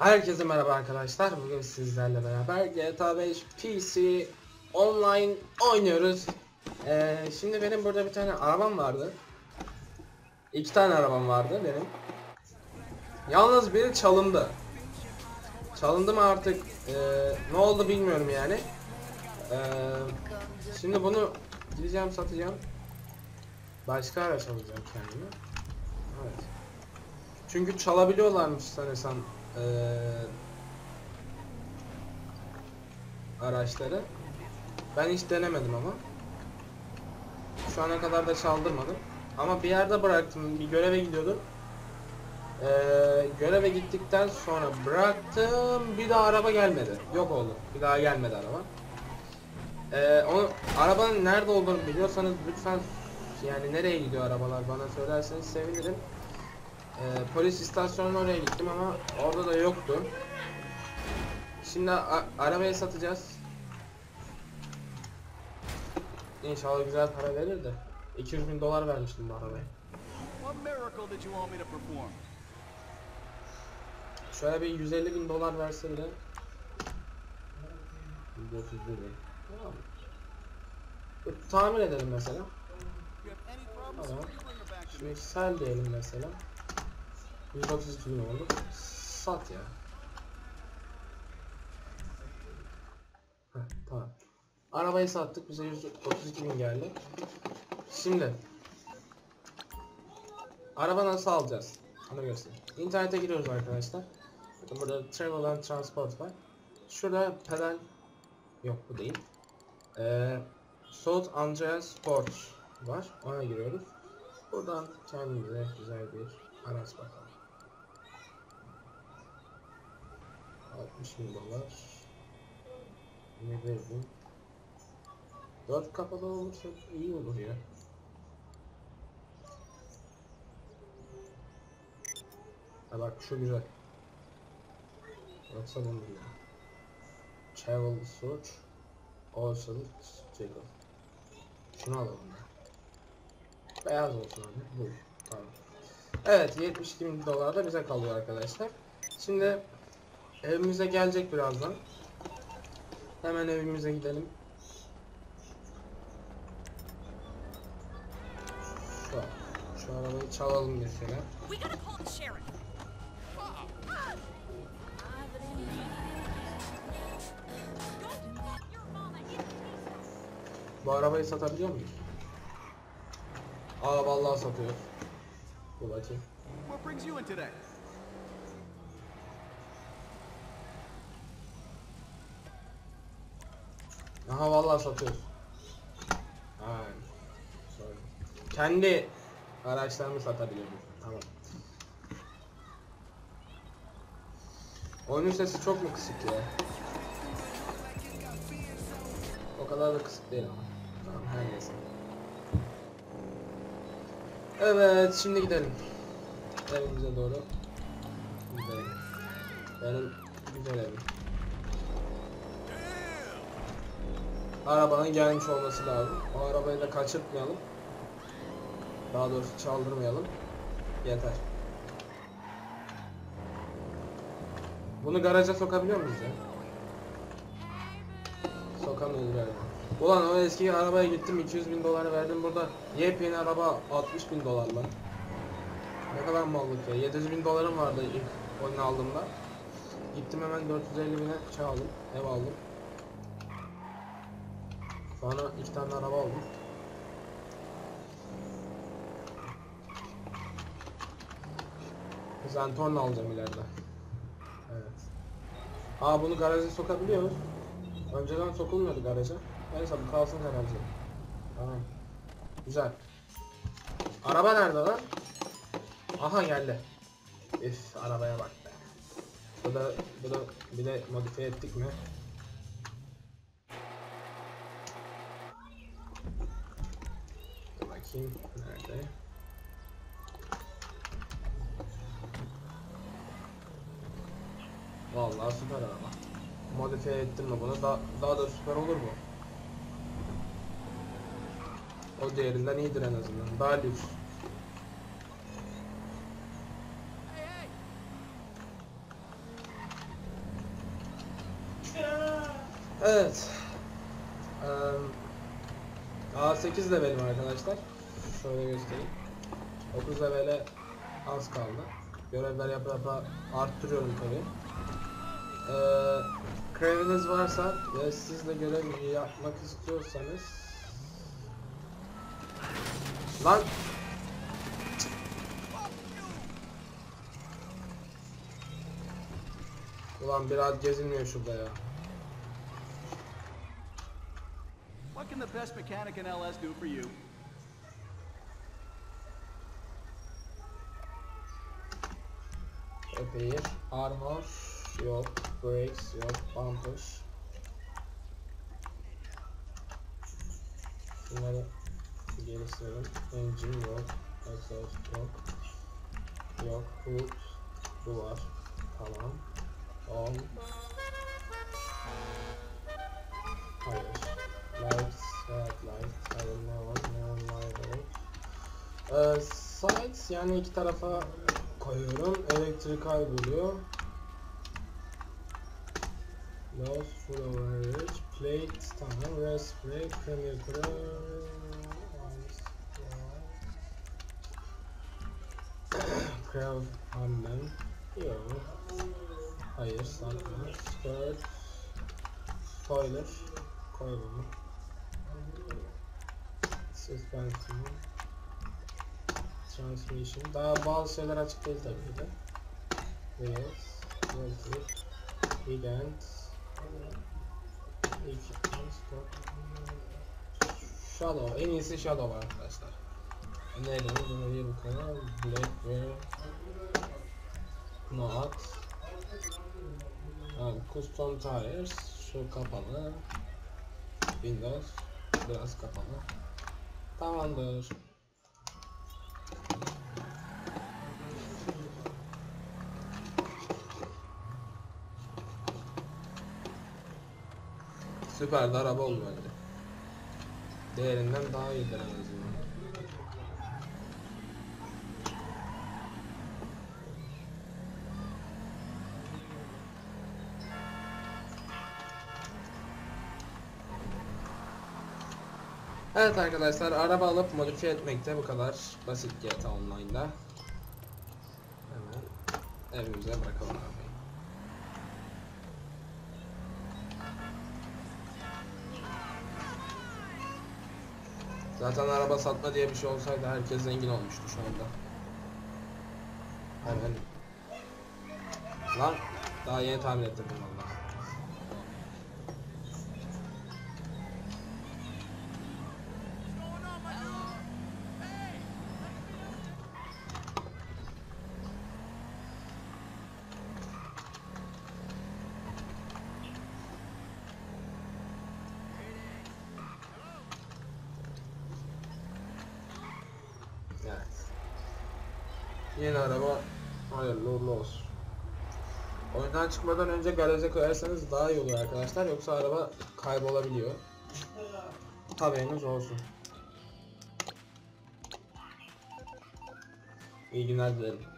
Herkese merhaba arkadaşlar. Bugün sizlerle beraber GTA 5 PC online oynuyoruz. Ee, şimdi benim burada bir tane arabam vardı. İki tane arabam vardı benim. Yalnız biri çalındı. Çalındı mı artık ee, ne oldu bilmiyorum yani. Ee, şimdi bunu gideceğim satacağım. Başka araç alacağım kendime. Evet. Çünkü çalabiliyorlarmış sanırsam eee araçları. Ben hiç denemedim ama. Şu ana kadar da çaldırmadım. Ama bir yerde bıraktım. Bir göreve gidiyordum. Eee göreve gittikten sonra bıraktım. Bir daha araba gelmedi. Yok oldu. Bir daha gelmedi araba. Eee onu arabanın nerede olduğunu biliyorsanız lütfen yani nereye gidiyor arabalar bana söylerseniz sevinirim. Ee, polis istasyonuna oraya gittim ama orada da yoktu. Şimdi arabayı satacağız. İnşallah güzel para verir de. 200 bin dolar vermiştim bu arabaya. Şöyle bir 150 bin dolar verse bile. 131 bin. Tamam. Tamir edelim mesela. Tamam. Şimdi sel diyelim mesela. 132 bin oldu. Sat ya. Heh, tamam. Arabayı sattık. Bize 132 bin geldi. Şimdi. Araba nasıl alacağız? Onu göstereyim. İnternete giriyoruz arkadaşlar. Bakın burada Travel and Transport var. Şurada pedal yok bu değil. Ee, South Andreas Sport var. Ona giriyoruz. Buradan kendimize güzel bir araç bakalım. 60 bin dolar. Ne verdim? 4 kapalı olursa iyi olur ya. Ha bak şu güzel. Yoksa bunu ya. Travel Search Awesome Jacob. Şunu alalım ya. Beyaz olsun abi. Buyur. Tamam. Evet 72 bin dolar da bize kalıyor arkadaşlar. Şimdi evimize gelecek birazdan. Hemen evimize gidelim. Şu, şu arabayı çalalım mesela. Bu arabayı satabiliyor muyuz? Aa vallahi satıyor. Dur bakayım. What brings you in today? Aha vallahi satıyor. Aynen. Sorry. Kendi araçlarımı satabiliyorum. Tamam. Oyunun sesi çok mu kısık ya? O kadar da kısık değil ama. Tamam her neyse. Evet şimdi gidelim. Evimize doğru. Gidelim. Benim güzel evim. Arabanın gelmiş olması lazım. O arabayı da kaçırtmayalım. Daha doğrusu çaldırmayalım. Yeter. Bunu garaja sokabiliyor muyuz ya? Sokamıyoruz galiba. Ulan o eski arabaya gittim 200 bin dolar verdim burada yepyeni araba 60 bin dolar lan. Ne kadar mallık ya 700 bin dolarım vardı ilk oyunu aldığımda. Gittim hemen 450 bine şey ev aldım. Sonra iki tane araba aldım. Zentorn alacağım ileride. Evet. Aa bunu garaja sokabiliyoruz. Önceden sokulmuyordu garaja. Neyse bu kalsın garaja. Tamam. Güzel. Araba nerede lan? Aha geldi. Üf arabaya bak be. Bu da bu da bir de modifiye ettik mi? bakayım nerede? Vallahi süper araba. Modifiye ettim mi bunu? Daha, daha da süper olur mu? O değerinden iyidir en azından. Daha lüks. Evet. A8 de benim arkadaşlar. Şöyle göstereyim. 9 levele az kaldı. Görevler yapa yapa arttırıyorum tabi. Eee Craven'iniz varsa ve siz de görev yapmak istiyorsanız Lan Ulan biraz gezinmiyor şurada ya. What can the best mechanic in LS do for you? Repair, armor yok, brakes yok, bumper. Bunları geliştirelim. Engine yok, exhaust yok. Yok, hood, bu var. Tamam. On. Hayır. Lights, headlights, I don't know, neon light. Ee, sights yani iki tarafa koyuyorum. Elektrikal buluyor. Lost full. Plate tamam. Rest break. Premier Pro. Crowd Hamden. Yok. Hayır satma. Skirt. Spoiler. Koy bunu. Suspension. Transmission. Daha bazı şeyler açık değil tabii ki de. End. Equipment. Stop. Shadow. En iyisi Shadow arkadaşlar. Neyden? Bunu iyi bu kadar. Blackberry. Not. Ha, custom tires. Şu kapalı. Windows. Biraz kapalı. Tamamdır. Süper de araba bence. Değerinden daha iyidir en azından. Evet arkadaşlar araba alıp modifiye etmekte bu kadar basit GTA Online'da. Hemen evimize bırakalım arabayı. Zaten araba satma diye bir şey olsaydı herkes zengin olmuştu şu anda. Hemen. Lan daha yeni tahmin ettirdim valla. Evet. Yeni araba hayırlı uğurlu olsun. Oyundan çıkmadan önce garaja koyarsanız daha iyi olur arkadaşlar. Yoksa araba kaybolabiliyor. Haberiniz olsun. İyi günler dilerim.